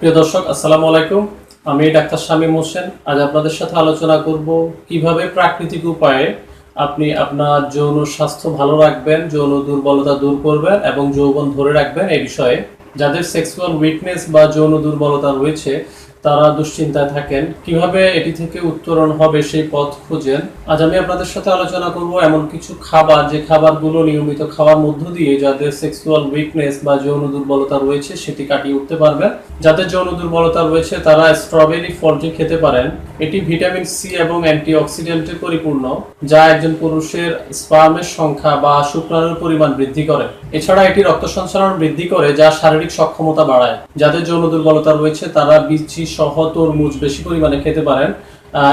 প্রিয় দর্শক, আসসালামু আলাইকুম। আমি ডাক্তার শামীম হোসেন। আজ আপনাদের সাথে আলোচনা করব কীভাবে প্রাকৃতিক উপায়ে আপনি আপনার যৌন স্বাস্থ্য ভালো রাখবেন, যৌন দুর্বলতা দূর করবেন এবং যৌবন ধরে রাখবেন এই বিষয়ে। যাদের সেক্সুয়াল উইকনেস বা যৌন দুর্বলতা রয়েছে তারা দুশ্চিন্তায় থাকেন। কীভাবে এটি থেকে উত্তরণ হবে সেই পথ খুঁজেন? আজ আমি আপনাদের সাথে আলোচনা করব এমন কিছু খাবার, যে খাবারগুলো নিয়মিত খাওয়ার মধ্য দিয়ে যাদের সেক্সুয়াল উইকনেস বা যৌন দুর্বলতা রয়েছে সেটি কাটিয়ে উঠতে পারবেন। যাদের যৌন দুর্বলতা রয়েছে তারা স্ট্রবেরি ফলটি খেতে পারেন। এটি ভিটামিন সি এবং অ্যান্টিঅক্সিডেন্টে পরিপূর্ণ, যা একজন পুরুষের স্পার্মের সংখ্যা বা শুক্রাণুর পরিমাণ বৃদ্ধি করে। এছাড়া এটি রক্ত সঞ্চালন বৃদ্ধি করে, যা শারীরিক সক্ষমতা বাড়ায়। যাদের যৌন দুর্বলতা রয়েছে তারা বিচি সহ তরমুজ বেশি পরিমাণে খেতে পারেন।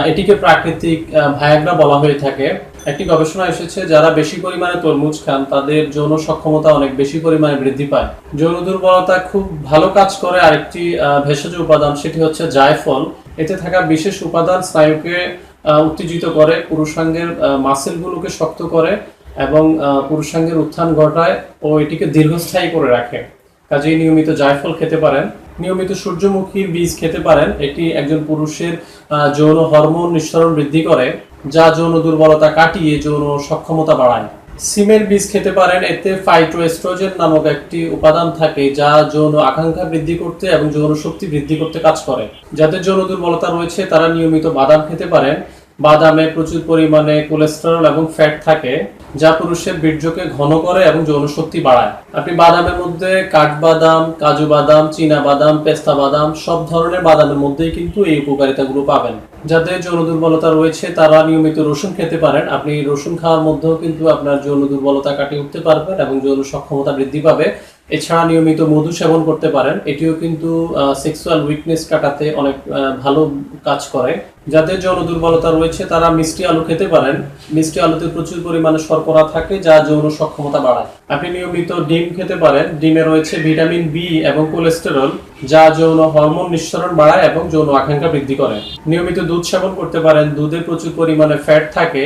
এটিকে প্রাকৃতিক ভায়াগ্রা বলা হয়ে থাকে। একটি গবেষণা এসেছে, যারা বেশি পরিমাণে তরমুজ খান, তাদের যৌন সক্ষমতা অনেক বেশি পরিমাণে বৃদ্ধি পায়। যৌন দুর্বলতা খুব ভালো কাজ করে। আরেকটি ভেষজ উপাদান, সেটি হচ্ছে জায়ফল। এতে থাকা বিশেষ উপাদান স্নায়ুকে উত্তেজিত করে, পুরুষাঙ্গের মাসেলগুলোকে শক্ত করে এবং পুরুষাঙ্গের উত্থান ঘটায় ও এটিকে দীর্ঘস্থায়ী করে রাখে। কাজেই নিয়মিত জায়ফল খেতে পারেন। নিয়মিত সূর্যমুখীর বীজ খেতে পারেন। এটি একজন পুরুষের যৌন হরমোন নিঃসরণ বৃদ্ধি করে, যা যৌন দুর্বলতা কাটিয়ে যৌন সক্ষমতা বাড়ায়। সিমের বীজ খেতে পারেন, এতে ফাইটোএস্ট্রোজেন নামক একটি উপাদান থাকে, যা যৌন আকাঙ্ক্ষা বৃদ্ধি করতে এবং যৌন শক্তি বৃদ্ধি করতে কাজ করে। যাদের যৌন দুর্বলতা রয়েছে, তারা নিয়মিত বাদাম খেতে পারেন। বাদামে প্রচুর পরিমাণে কোলেস্টেরল এবং ফ্যাট থাকে। যা পুরুষের বীর্যকে ঘন করে এবং যৌন শক্তি বাড়ায়। আপনি বাদামের মধ্যে কাঠবাদাম, কাজু বাদাম, চীনা বাদাম, পেস্তা বাদাম, সব ধরনের বাদামের মধ্যেই কিন্তু এই উপকারিতাগুলো পাবেন। যাদের যৌন দুর্বলতা রয়েছে, তারা নিয়মিত রসুন খেতে পারেন। আপনি রসুন খাওয়ার মধ্যেও কিন্তু আপনার যৌন দুর্বলতা কাটিয়ে উঠতে পারবেন এবং যৌন সক্ষমতা বৃদ্ধি পাবে। এছাড়া নিয়মিত মধু সেবন করতে পারেন। এটিও কিন্তু সেক্সুয়াল উইকনেস কাটাতে অনেক ভালো কাজ করে। যাদের যৌন দুর্বলতা রয়েছে, তারা মিষ্টি আলু খেতে পারেন। মিষ্টি আলুতে প্রচুর পরিমাণে শর্করা থাকে, যা যৌন সক্ষমতা বাড়ায়। আপনি নিয়মিত ডিম খেতে পারেন। ডিমে রয়েছে ভিটামিন বি এবং কোলেস্টেরল, যা যৌন হরমোন নিঃসরণ বাড়ায় এবং যৌন আকাঙ্ক্ষা বৃদ্ধি করে। নিয়মিত দুধ সেবন করতে পারেন। দুধে প্রচুর পরিমাণে ফ্যাট থাকে।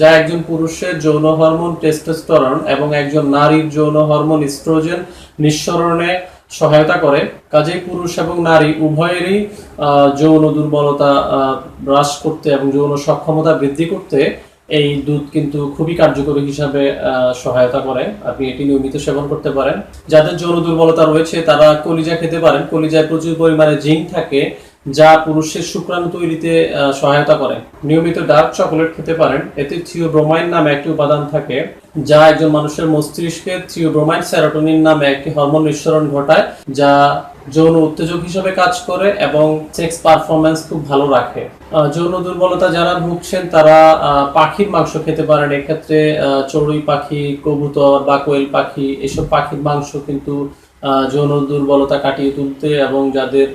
যা একজন পুরুষের যৌন হরমোন টেস্টোস্টেরন এবং একজন নারীর যৌন হরমোন ইস্ট্রোজেন নিঃসরণে সহায়তা করে। কাজেই পুরুষ এবং নারী উভয়েরই যৌন দুর্বলতা হ্রাস করতে এবং যৌন সক্ষমতা বৃদ্ধি করতে এই দুধ কিন্তু খুবই কার্যকরী হিসাবে সহায়তা করে। আপনি এটি নিয়মিত সেবন করতে পারেন। যাদের যৌন দুর্বলতা রয়েছে, তারা কলিজা খেতে পারেন। কলিজায় প্রচুর পরিমাণে জিঙ্ক থাকে। যা পুরুষের শুক্রাণু তৈরিতে সহায়তা করে। নিয়মিত ডার্ক চকোলেট খেতে পারেন। এতে থিওব্রোমাইন নামে একটি উপাদান থাকে, যা একজন মানুষের মস্তিষ্কে থিওব্রোমাইন সেরোটোনিন নামে একটি হরমোন নিঃসরণ ঘটায়, যা যৌন উত্তেজক হিসেবে কাজ করে এবং সেক্স পারফরমেন্স খুব ভালো রাখে। যৌন দুর্বলতা যারা ভুগছেন, তারা পাখির মাংস খেতে পারেন। এক্ষেত্রে চড়ুই পাখি, কবুতর বা কোয়েল পাখি, এসব পাখির মাংস কিন্তু যৌন দুর্বলতা কাটিয়ে তুলতে এবং যাদের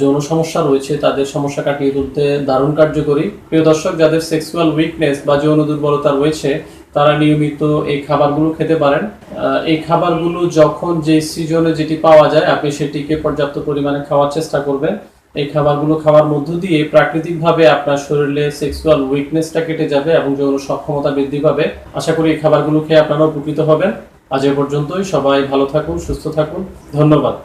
যৌন সমস্যা রয়েছে, তাদের সমস্যা কাটিয়ে তুলতে দারুণ কার্যকরী। প্রিয় দর্শক, যাদের সেক্সুয়াল উইকনেস বা যৌন দুর্বলতা রয়েছে, তারা নিয়মিত এই খাবারগুলো খেতে পারেন। এই খাবারগুলো যখন যে সিজনে যেটি পাওয়া যায়, আপনি সেটিকে পর্যাপ্ত পরিমাণে খাওয়ার চেষ্টা করবেন। এই খাবারগুলো খাওয়ার মধ্য দিয়ে প্রাকৃতিকভাবে আপনার শরীরে সেক্সুয়াল উইকনেসটা কেটে যাবে এবং যৌন সক্ষমতা বৃদ্ধি পাবে। আশা করি এই খাবারগুলো খেয়ে আপনারা উপকৃত হবেন। আজ এ পর্যন্তই। সবাই ভালো থাকুন, সুস্থ থাকুন। ধন্যবাদ।